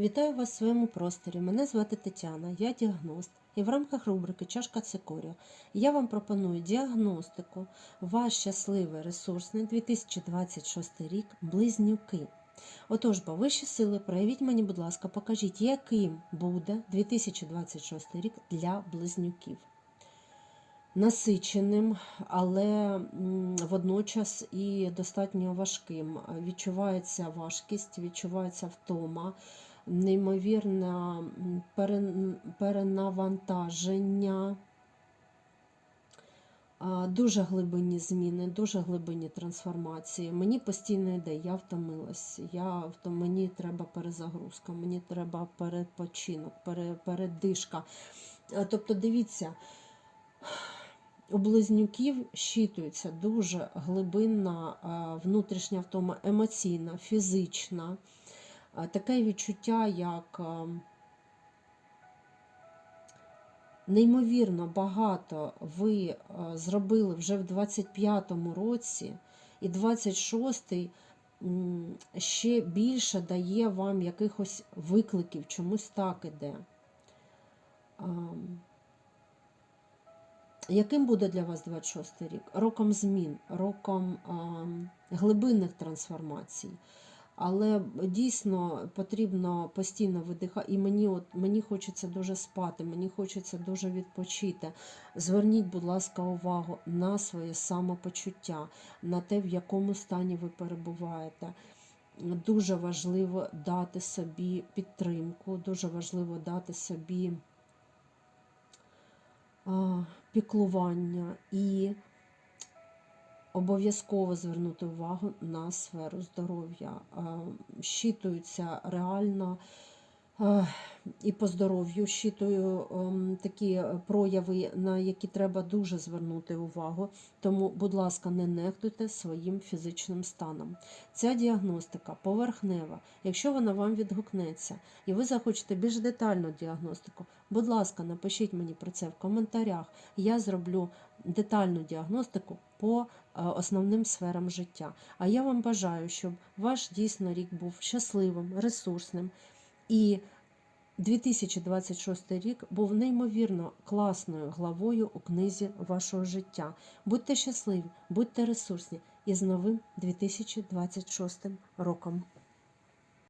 Вітаю вас в своєму просторі. Мене звати Тетяна, я діагност. І в рамках рубрики Чашка цикорію я вам пропоную діагностику ваш щасливий ресурсний 2026 рік Близнюки. Отож, бо вищі сили, проявіть мені, будь ласка, покажіть, яким буде 2026 рік для близнюків. Насиченим, але водночас і достатньо важким. Відчувається важкість, відчувається втома, неймовірне перенавантаження, дуже глибинні зміни, дуже глибинні трансформації. Мені постійно йде, я втомилась, я мені треба перезагрузка, мені треба перепочинок, передишка. Тобто, дивіться. У близнюків щитується дуже глибинна внутрішня втома, емоційна, фізична. Таке відчуття, як неймовірно багато ви зробили вже в 25-му році, і 26-й ще більше дає вам якихось викликів, чомусь так іде. Яким буде для вас 26 рік? Роком змін, роком глибинних трансформацій. Але дійсно потрібно постійно видихати. І мені, от, мені хочеться дуже спати, мені хочеться дуже відпочити. Зверніть, будь ласка, увагу на своє самопочуття, на те, в якому стані ви перебуваєте. Дуже важливо дати собі підтримку, дуже важливо дати собі а, піклування і обов'язково звернути увагу на сферу здоров'я. щитується Щитуються реально а, і по здоров'ю, щитую ем, такі прояви, на які треба дуже звернути увагу. Тому, будь ласка, не нехтуйте своїм фізичним станом. Ця діагностика поверхнева. Якщо вона вам відгукнеться і ви захочете більш детальну діагностику, будь ласка, напишіть мені про це в коментарях. Я зроблю детальну діагностику по е, основним сферам життя. А я вам бажаю, щоб ваш дійсно рік був щасливим, ресурсним і 2026 рік був неймовірно класною главою у книзі вашого життя. Будьте щасливі, будьте ресурсні і з новим 2026 роком.